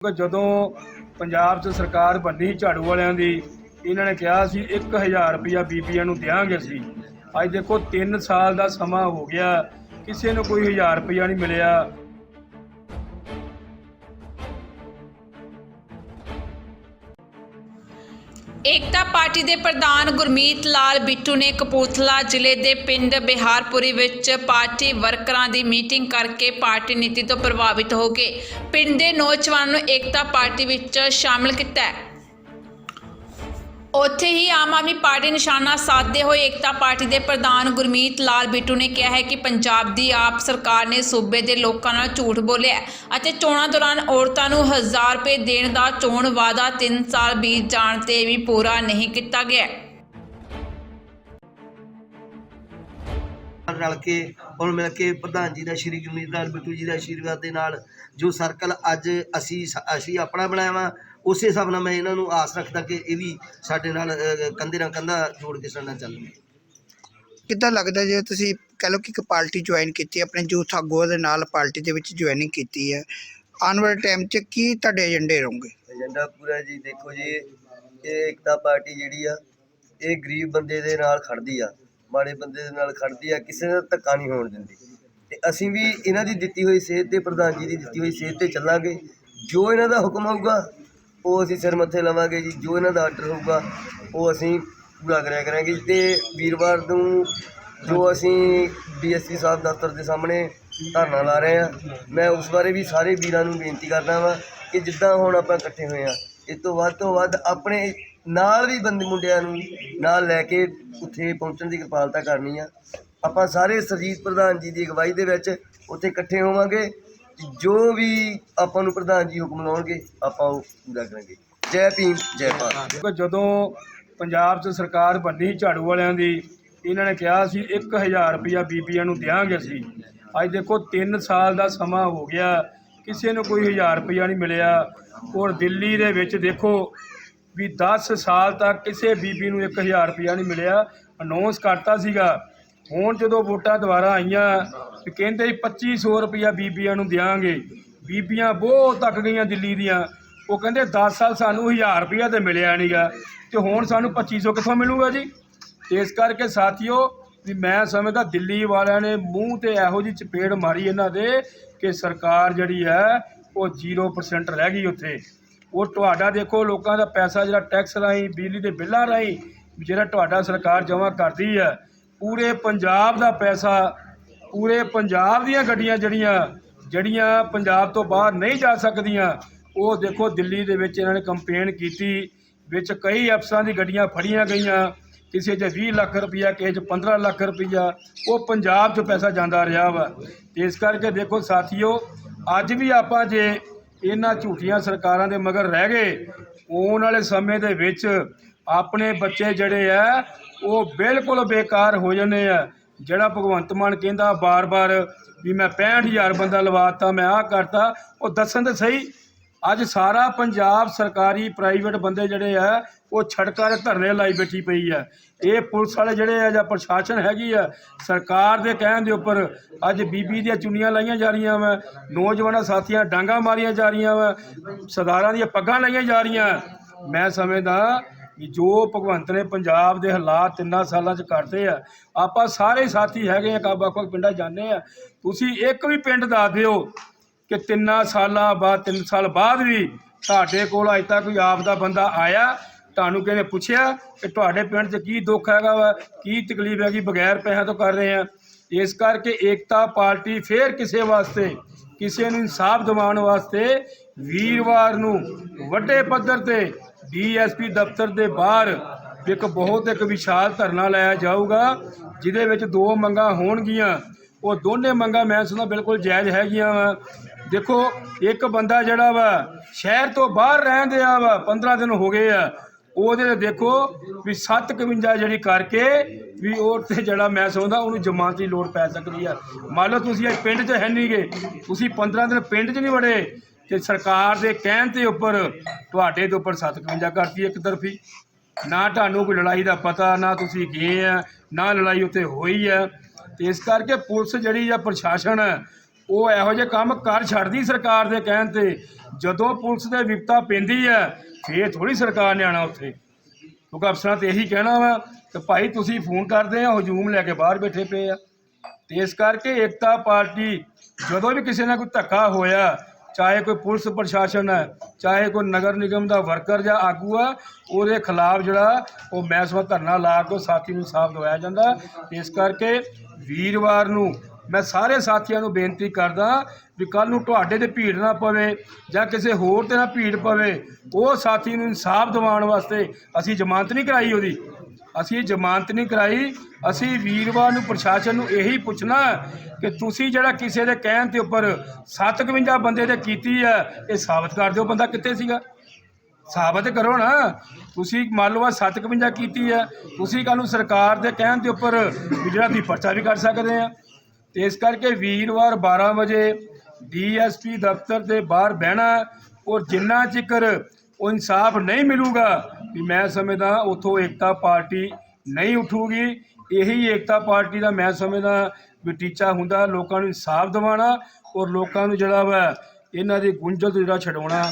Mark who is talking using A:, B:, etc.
A: ਜਦੋਂ ਪੰਜਾਬ 'ਚ ਸਰਕਾਰ ਬੰਨੀ ਝਾੜੂ ਵਾਲਿਆਂ ਦੀ, ਇਹਨਾਂ ਨੇ ਕਿਹਾ ਸੀ 1000 ਰੁਪਇਆ ਬੀਬੀਆਂ ਨੂੰ ਦਿਆਂਗੇ ਅਸੀਂ। ਅੱਜ ਦੇਖੋ 3 ਸਾਲ ਦਾ ਸਮਾਂ ਹੋ ਗਿਆ, ਕਿਸੇ ਨੂੰ ਕੋਈ 1000 ਰੁਪਇਆ ਨਹੀਂ ਮਿਲਿਆ।
B: ਏਕਤਾ ਪਾਰਟੀ ਦੇ ਪ੍ਰਧਾਨ ਗੁਰਮੀਤ ਲਾਲ ਬਿੱਟੂ ਨੇ ਕਪੂਰਥਲਾ ਜ਼ਿਲ੍ਹੇ ਦੇ ਪਿੰਡ ਬਿਹਾਰਪੁਰੀ ਵਿੱਚ ਪਾਰਟੀ ਵਰਕਰਾਂ ਦੀ ਮੀਟਿੰਗ ਕਰਕੇ ਪਾਰਟੀ ਨੀਤੀ ਤੋਂ ਪ੍ਰਭਾਵਿਤ ਹੋ ਕੇ ਪਿੰਡ ਦੇ ਨੌਜਵਾਨ ਨੂੰ ਏਕਤਾ ਪਾਰਟੀ ਵਿੱਚ ਸ਼ਾਮਲ ਕੀਤਾ ਹੈ। ਉੱਥੇ ਹੀ ਆਮ ਆਦਮੀ ਪਾਰਟੀ ਨਿਸ਼ਾਨਾ ਸਾਧਦੇ ਹੋਏ ਏਕਤਾ ਪਾਰਟੀ ਦੇ ਪ੍ਰਧਾਨ ਗੁਰਮੀਤ ਲਾਲ ਬਿੱਟੂ ਨੇ ਕਿਹਾ ਹੈ ਕਿ ਪੰਜਾਬ ਦੀ ਆਪ ਸਰਕਾਰ ਨੇ ਸੂਬੇ ਦੇ ਲੋਕਾਂ ਨਾਲ ਝੂਠ ਬੋਲਿਆ ਅਤੇ ਚੋਣਾਂ ਦੌਰਾਨ ਔਰਤਾਂ ਨੂੰ 1000 ਰੁਪਏ ਦੇਣ ਦਾ ਚੋਣ ਵਾਅਦਾ 3 ਸਾਲ ਬੀਤ ਜਾਣ ਤੇ ਵੀ ਪੂਰਾ ਨਹੀਂ ਕੀਤਾ ਗਿਆ।
C: ਰਲ ਕੇ ਹੁਣ ਮਿਲ ਕੇ ਪ੍ਰਧਾਨ ਜੀ ਦਾ ਸ਼੍ਰੀ ਲਾਲ ਬਿੱਟੂ ਜੀ ਦਾ ਆਸ਼ੀਰਵਾਦ ਦੇ ਨਾਲ ਜੋ ਸਰਕਲ ਅੱਜ ਅਸੀਂ ਅਸੀਂ ਆਪਣਾ ਬਣਾਇਆ ਵਾ ਉਸੇ ਹਿਸਾਬ ਨਾਲ ਮੈਂ ਇਹਨਾਂ ਨੂੰ ਆਸ ਰੱਖਦਾ ਕਿ ਇਹ ਵੀ ਸਾਡੇ ਨਾਲ ਅ, ਕੰਧੇ ਨਾਲ ਕੰਧਾ ਜੋੜ ਕੇ ਸਾਡੇ ਨਾਲ ਚੱਲਣਗੇ
D: ਕਿੱਦਾਂ ਲੱਗਦਾ ਜੇ ਤੁਸੀਂ ਕਹ ਲਓ ਕਿ ਇੱਕ ਪਾਰਟੀ ਜੁਆਇਨ ਕੀਤੀ ਹੈ, ਆਪਣੇ ਯੂਥ ਆਗੂਆਂ ਦੇ ਨਾਲ ਪਾਰਟੀ ਦੇ ਵਿੱਚ ਜੁਆਇਨਿੰਗ ਕੀਤੀ ਹੈ ਆਉਣ ਵਾਲੇ ਟਾਈਮ 'ਚ ਕੀ ਤੁਹਾਡੇ ਏਜੰਡੇ ਰਹੋਗੇ?
C: ਏਜੰਡਾ ਪੂਰਾ ਜੀ ਦੇਖੋ ਜੀ ਇਹ ਇਕਤਾ ਪਾਰਟੀ ਜਿਹੜੀ ਆ ਇਹ ਗਰੀਬ ਬੰਦੇ ਦੇ ਨਾਲ ਖੜਦੀ ਆ। ਮਾੜੇ ਬੰਦੇ ਦੇ ਨਾਲ ਖੜਦੀ ਆ, ਕਿਸੇ ਦਾ ਧੱਕਾ ਨਹੀਂ ਹੋਣ ਦਿੰਦੀ। ਤੇ ਅਸੀਂ ਵੀ ਇਹਨਾਂ ਦੀ ਦਿੱਤੀ ਹੋਈ ਸਿਹਤ ਤੇ, ਪ੍ਰਧਾਨ ਜੀ ਦੀ ਦਿੱਤੀ ਹੋਈ ਸਿਹਤ ਤੇ ਚੱਲਾਂਗੇ। ਜੋ ਇਹਨਾਂ ਦਾ ਹੁਕਮ ਹੋਊਗਾ, ਉਹ ਅਸੀਂ ਸਿਰ ਮੱਥੇ ਲਵਾਂਗੇ ਜੀ। ਜੋ ਇਹਨਾਂ ਦਾ ਆਰਡਰ ਹੋਊਗਾ, ਉਹ ਅਸੀਂ ਪੂਰਾ ਕਰਿਆ ਕਰਾਂਗੇ ਤੇ ਵੀਰਵਾਰ ਨੂੰ ਜੋ ਅਸੀਂ ਡੀਐਸਪੀ ਸਾਹਿਬ ਦਫ਼ਤਰ ਦੇ ਸਾਹਮਣੇ ਧਰਨਾ ਲਾ ਰਹੇ ਆ, ਮੈਂ ਉਸ ਬਾਰੇ ਵੀ ਸਾਰੇ ਵੀਰਾਂ ਨੂੰ ਬੇਨਤੀ ਕਰਦਾ ਵਾਂ ਕਿ ਜਿੱਦਾਂ ਹੁਣ ਆਪਾਂ ਇਕੱਠੇ ਹੋਏ ਆ ਇਸ ਤੋਂ ਵੱਧ ਤੋਂ ਵੱਧ ਆਪਣੇ ਨਾਲ ਵੀ ਬੰਦੇ ਮੁੰਡਿਆਂ ਨੂੰ ਨਾਲ ਲੈ ਕੇ ਉੱਥੇ ਪਹੁੰਚਣ ਦੀ ਕਿਰਪਾਲਤਾ ਕਰਨੀ ਆ। ਆਪਾਂ ਸਾਰੇ ਸਰਜੀਤ ਪ੍ਰਧਾਨ ਜੀ ਦੀ ਅਗਵਾਈ ਦੇ ਵਿੱਚ ਉੱਥੇ ਇਕੱਠੇ ਹੋਵਾਂਗੇ। ਜੋ ਵੀ ਆਪਾਂ ਨੂੰ ਪ੍ਰਧਾਨ ਜੀ ਹੁਕਮ ਲਾਉਣਗੇ, ਆਪਾਂ ਉਹ ਪੂਰਾ ਕਰਾਂਗੇ। ਜੈ ਭੀਮ, ਜੈ ਭਾਰਤ।
A: ਕਿ ਜਦੋਂ ਪੰਜਾਬ 'ਚ ਸਰਕਾਰ ਬੰਨੀ ਝਾੜੂ ਵਾਲਿਆਂ ਦੀ, ਇਹਨਾਂ ਨੇ ਕਿਹਾ ਸੀ 1000 ਰੁਪਇਆ ਬੀਬੀਆਂ ਨੂੰ ਦਿਆਂਗੇ ਅਸੀਂ। ਅੱਜ ਦੇਖੋ 3 ਸਾਲ ਦਾ ਸਮਾਂ ਹੋ ਗਿਆ। ਕਿਸੇ ਨੂੰ ਕੋਈ 1000 ਰੁਪਇਆ ਨਹੀਂ ਮਿਲਿਆ। ਔਰ ਦਿੱਲੀ ਦੇ ਵਿੱਚ ਦੇਖੋ ਵੀ 10 ਸਾਲ ਤੱਕ ਕਿਸੇ ਬੀਬੀ ਨੂੰ 1000 ਰੁਪਇਆ ਨਹੀਂ ਮਿਲਿਆ। ਅਨਾਉਂਸ ਕਰਤਾ ਸੀਗਾ। ਹੁਣ ਜਦੋਂ ਵੋਟਾਂ ਦੁਬਾਰਾ ਆਈਆਂ ਤੇ ਕਹਿੰਦੇ ਸੀ 2500 ਰੁਪਇਆ ਬੀਬੀਆਂ ਨੂੰ ਦਿਆਂਗੇ। ਬੀਬੀਆਂ ਬਹੁਤ ਤੱਕ ਗਈਆਂ ਦਿੱਲੀ ਦੀਆਂ। ਉਹ ਕਹਿੰਦੇ 10 ਸਾਲ ਸਾਨੂੰ 1000 ਰੁਪਇਆ ਤੇ ਮਿਲਿਆ ਨਹੀਂਗਾ। ਤੇ ਹੁਣ ਸਾਨੂੰ 2500 ਕਿੱਥੋਂ ਮਿਲੂਗਾ ਜੀ? ਇਸ ਕਰਕੇ ਸਾਥੀਓ ਵੀ ਮੈਂ ਸਮਝਦਾ ਦਿੱਲੀ ਵਾਲਿਆਂ ਨੇ ਮੂੰਹ ਤੇ ਇਹੋ ਜੀ ਚਪੇੜ ਮਾਰੀ ਇਹਨਾਂ ਦੇ ਕਿ ਸਰਕਾਰ ਜਿਹੜੀ ਹੈ, ਉਹ 0% ਰਹਿ ਗਈ ਉੱਥੇ। ਉਹ ਤੁਹਾਡਾ ਦੇਖੋ, ਲੋਕਾਂ ਦਾ ਪੈਸਾ ਜਿਹੜਾ ਟੈਕਸ ਰਾਹੀਂ, ਬਿਜਲੀ ਦੇ ਬਿੱਲਾਂ ਰਾਹੀਂ ਜਿਹੜਾ ਤੁਹਾਡਾ ਸਰਕਾਰ ਜਮ੍ਹਾਂ ਕਰਦੀ ਹੈ, ਪੂਰੇ ਪੰਜਾਬ ਦਾ ਪੈਸਾ, ਪੂਰੇ ਪੰਜਾਬ ਦੀਆਂ ਗੱਡੀਆਂ ਜਿਹੜੀਆਂ ਜਿਹੜੀਆਂ ਪੰਜਾਬ ਤੋਂ ਬਾਹਰ ਨਹੀਂ ਜਾ ਸਕਦੀਆਂ, ਉਹ ਦੇਖੋ, ਦਿੱਲੀ ਦੇ ਵਿੱਚ ਇਹਨਾਂ ਨੇ ਕੰਪੇਨ ਕੀਤੀ, ਵਿੱਚ ਕਈ ਅਫਸਰਾਂ ਦੀ ਗੱਡੀਆਂ ਫੜੀਆਂ ਗਈਆਂ। ਕਿਸੇ 'ਚ 20 ਲੱਖ ਰੁਪਈਆ, ਕਿਸੇ 'ਚ 15 ਲੱਖ ਰੁਪਈਆ, ਉਹ ਪੰਜਾਬ 'ਚ ਪੈਸਾ ਜਾਂਦਾ ਰਿਹਾ ਵਾ। ਤੇ ਇਸ ਕਰਕੇ ਦੇਖੋ ਸਾਥੀਓ, ਅੱਜ ਵੀ ਆਪਾਂ ਜੇ ਇਹਨਾਂ ਝੂਠੀਆਂ ਸਰਕਾਰਾਂ ਦੇ ਮਗਰ ਰਹਿ ਗਏ, ਆਉਣ ਵਾਲੇ ਸਮੇਂ ਦੇ ਵਿੱਚ ਆਪਣੇ ਬੱਚੇ ਜਿਹੜੇ ਆ, ਉਹ ਬਿਲਕੁਲ ਬੇਕਾਰ ਹੋ ਜਾਂਦੇ ਆ। ਜਿਹੜਾ ਭਗਵੰਤ ਮਾਨ ਕਹਿੰਦਾ ਬਾਰ-ਬਾਰ ਵੀ ਮੈਂ 65000 ਬੰਦਾ ਲਵਾਤਾ ਮੈਂ ਆਹ ਕਰਤਾ, ਉਹ ਦੱਸਣ ਤੇ ਸਹੀ ਅੱਜ ਸਾਰਾ ਪੰਜਾਬ ਸਰਕਾਰੀ ਪ੍ਰਾਈਵੇਟ ਬੰਦੇ ਜਿਹੜੇ ਆ, ਉਹ ਛੜਕਾਂ ਦੇ ਧਰਨੇ ਲਾਈ ਬੈਠੀ ਪਈ ਆ। ਇਹ ਪੁਲਿਸ ਵਾਲੇ ਜਿਹੜੇ ਆ, ਜਾਂ ਪ੍ਰਸ਼ਾਸਨ ਹੈਗੀ ਆ, ਸਰਕਾਰ ਦੇ ਕਹਿਣ ਦੇ ਉੱਪਰ ਅੱਜ ਬੀਬੀ ਦੀਆਂ ਚੁੰਨੀਆਂ ਲਾਈਆਂ ਜਾ ਰਹੀਆਂ ਵਾ, ਨੌਜਵਾਨਾਂ ਸਾਥੀਆਂ ਡਾਂਗਾ ਮਾਰੀਆਂ ਜਾ ਰਹੀਆਂ ਵਾ, ਸਰਦਾਰਾਂ ਦੀਆਂ ਪੱਗਾਂ ਲਾਈਆਂ ਜਾ ਰਹੀਆਂ। ਮੈਂ ਸਮਝਦਾ ਕਿ ਜੋ ਭਗਵੰਤ ਨੇ ਪੰਜਾਬ ਦੇ ਹਾਲਾਤ ਤਿੰਨਾਂ ਸਾਲਾਂ 'ਚ ਕਰਦੇ ਆ, ਆਪਾਂ ਸਾਰੇ ਸਾਥੀ ਹੈਗੇ ਆ ਕਾਬਾ ਕੋਲ ਪਿੰਡਾਂ ਜਾਂਦੇ ਆ। ਤੁਸੀਂ ਇੱਕ ਵੀ ਪਿੰਡ ਦੱਸ ਦਿਓ ਕਿ ਤਿੰਨਾਂ ਸਾਲਾਂ ਬਾਅਦ, ਤਿੰਨ ਸਾਲ ਬਾਅਦ ਵੀ ਤੁਹਾਡੇ ਕੋਲ ਅਜ ਤੱਕ ਕੋਈ ਆਪ ਦਾ ਬੰਦਾ ਆਇਆ, ਤੁਹਾਨੂੰ ਕਿਹਨੇ ਪੁੱਛਿਆ ਕਿ ਤੁਹਾਡੇ ਪਿੰਡ 'ਚ ਕੀ ਦੁੱਖ ਹੈਗਾ ਵਾ, ਕੀ ਤਕਲੀਫ ਹੈਗੀ, ਬਗੈਰ ਪੈਸਿਆਂ ਤੋਂ ਕਰ ਰਹੇ ਆ। ਇਸ ਕਰਕੇ ਏਕਤਾ ਪਾਰਟੀ ਫੇਰ ਕਿਸੇ ਵਾਸਤੇ, ਕਿਸੇ ਨੂੰ ਇਨਸਾਫ ਦਿਵਾਉਣ ਵਾਸਤੇ ਵੀਰਵਾਰ ਨੂੰ ਵੱਡੇ ਪੱਧਰ ਤੇ ਡੀਐਸਪੀ ਦਫ਼ਤਰ ਦੇ ਬਾਹਰ ਇੱਕ ਬਹੁਤ ਇੱਕ ਵਿਸ਼ਾਲ ਧਰਨਾ ਲਾਇਆ ਜਾਊਗਾ, ਜਿਹਦੇ ਵਿੱਚ ਦੋ ਮੰਗਾਂ ਹੋਣਗੀਆਂ। ਉਹ ਦੋਨੇ ਮੰਗਾਂ ਮੈਂ ਸੁਣਾ ਬਿਲਕੁਲ ਜਾਇਜ਼ ਹੈਗੀਆਂ ਵਾ। ਦੇਖੋ, ਇੱਕ ਬੰਦਾ ਜਿਹੜਾ ਵਾ ਸ਼ਹਿਰ ਤੋਂ ਬਾਹਰ ਰਹਿੰਦੇ ਆ ਵਾ 15 ਦਿਨ ਹੋ ਗਏ ਆ, ਉਹਦੇ ਦੇਖੋ ਵੀ 751 ਜਿਹੜੀ ਕਰਕੇ ਵੀ ਉਹ ਤੇ ਜਿਹੜਾ ਮੈਂ ਸਮਝਦਾ ਉਹਨੂੰ ਜ਼ਮਾਨਤ ਦੀ ਲੋੜ ਪੈ ਸਕਦੀ ਆ। ਮੰਨ ਲਓ ਤੁਸੀਂ ਅੱਜ ਪਿੰਡ 'ਚ ਹੈ ਨਹੀਂਗੇ ਤੁਸੀਂ 15 ਦਿਨ ਪਿੰਡ 'ਚ ਨਹੀਂ ਵੜੇ, ਤੇ ਸਰਕਾਰ ਦੇ ਕਹਿਣ ਤੇ ਉੱਪਰ ਤੁਹਾਡੇ ਦੇ ਉੱਪਰ 751 ਕਰਤੀ ਇੱਕ ਤਰਫੀ। ਨਾ ਤੁਹਾਨੂੰ ਕੋਈ ਲੜਾਈ ਦਾ ਪਤਾ, ਨਾ ਤੁਸੀਂ ਗਏ ਆ, ਨਾ ਲੜਾਈ ਉੱਥੇ ਹੋਈ ਆ। ਤੇ ਇਸ ਕਰਕੇ ਪੁਲਿਸ ਜਿਹੜੀ ਆ, ਪ੍ਰਸ਼ਾਸਨ ਹੈ ਉਹ ਇਹੋ ਜਿਹੇ ਕੰਮ ਕਰ ਛੱਡਦੀ ਸਰਕਾਰ ਦੇ ਕਹਿਣ ਤੇ। ਜਦੋਂ ਪੁਲਿਸ ਦੇ ਵਿਪਤਾ ਪੈਂਦੀ ਹੈ, ਫੇਰ ਥੋੜੀ ਸਰਕਾਰ ਨੇ ਆਣਾ ਉੱਥੇ। ਕਿਉਂਕਿ ਅਫਸਰਾਂ ਤੇ ਇਹੀ ਕਹਿਣਾ ਵਾ ਕਿ ਭਾਈ ਤੁਸੀਂ ਫੋਨ ਕਰਦੇ ਆ, ਹਜੂਮ ਲੈ ਕੇ ਬਾਹਰ ਬੈਠੇ ਪਏ ਆ। ਤੇ ਇਸ ਕਰਕੇ ਏਕਤਾ ਪਾਰਟੀ ਜਦੋਂ ਵੀ ਕਿਸੇ ਨਾਲ ਕੋਈ ਧੱਕਾ ਹੋਇਆ, ਚਾਹੇ ਕੋਈ ਪੁਲਿਸ ਪ੍ਰਸ਼ਾਸਨ ਹੈ, ਚਾਹੇ ਕੋਈ ਨਗਰ ਨਿਗਮ ਦਾ ਵਰਕਰ ਜਾਂ ਆਗੂ ਆ, ਉਹਦੇ ਖਿਲਾਫ ਜਿਹੜਾ ਉਹ ਮਹਿਸਮਾ ਧਰਨਾ ਲਾ ਕੇ ਸਾਥੀ ਨੂੰ ਸਾਫ਼ ਦਵਾਇਆ ਜਾਂਦਾ। ਇਸ ਕਰਕੇ ਵੀਰਵਾਰ ਨੂੰ ਮੈਂ ਸਾਰੇ ਸਾਥੀਆਂ ਨੂੰ ਬੇਨਤੀ ਕਰਦਾ ਵੀ ਕੱਲ ਨੂੰ ਤੁਹਾਡੇ ਤੇ ਭੀੜ ਨਾ ਪਵੇ ਜਾਂ ਕਿਸੇ ਹੋਰ ਤੇ ਨਾ ਭੀੜ ਪਵੇ, ਉਹ ਸਾਥੀ ਨੂੰ ਇਨਸਾਫ ਦਿਵਾਉਣ ਵਾਸਤੇ ਅਸੀਂ ਜ਼ਮਾਨਤ ਨਹੀਂ ਕਰਾਈ ਉਹਦੀ। ਅਸੀਂ ਜ਼ਮਾਨਤ ਨਹੀਂ ਕਰਾਈ, ਅਸੀਂ ਵੀਰਵਾਰ ਨੂੰ ਪ੍ਰਸ਼ਾਸਨ ਨੂੰ ਇਹੀ ਪੁੱਛਣਾ ਕਿ ਤੁਸੀਂ ਜਿਹੜਾ ਕਿਸੇ ਦੇ ਕਹਿਣ ਤੇ ਉੱਪਰ 57 ਬੰਦੇ ਤੇ ਕੀਤੀ ਹੈ, ਇਹ ਸਾਬਤ ਕਰ ਦਿਓ ਬੰਦਾ ਕਿੱਥੇ ਸੀਗਾ? ਸਾਬਤ ਕਰੋ ਨਾ। ਤੁਸੀਂ ਮੰਨ ਲਓ ਆਹ 57 ਕੀਤੀ ਹੈ, ਤੁਸੀਂ ਕੱਲ੍ਹ ਨੂੰ ਸਰਕਾਰ ਦੇ ਕਹਿਣ ਦੇ ਉੱਪਰ ਵੀ ਜਿਹੜਾ ਤੁਸੀਂ ਪਰਚਾ ਵੀ ਕਰ ਸਕਦੇ ਆ। ਤੇ ਇਸ ਕਰਕੇ ਵੀਰਵਾਰ 12 ਵਜੇ ਡੀਐਸਪੀ ਦਫ਼ਤਰ ਦੇ ਬਾਹਰ ਬਹਿਣਾ ਔਰ ਜਿੰਨਾ ਚਿਕਰ ਉਹ ਇਨਸਾਫ ਨਹੀਂ ਮਿਲੂਗਾ ਵੀ ਮੈਂ ਸਮਝਦਾ ਉਥੋਂ ਏਕਤਾ ਪਾਰਟੀ ਨਹੀਂ ਉਠੂਗੀ, ਇਹੀ ਏਕਤਾ ਪਾਰਟੀ ਦਾ ਮੈਂ ਸਮਝਦਾ ਵੀ ਟੀਚਾ ਹੁੰਦਾ, ਲੋਕਾਂ ਨੂੰ ਇਨਸਾਫ ਦਿਵਾਉਣਾ ਔਰ ਲੋਕਾਂ ਨੂੰ ਜਿਹੜਾ ਵਾ ਇਹਨਾਂ ਦੀ ਗੁੰਝਲ ਤੋਂ ਜਿਹੜਾ ਛਡਾਉਣਾ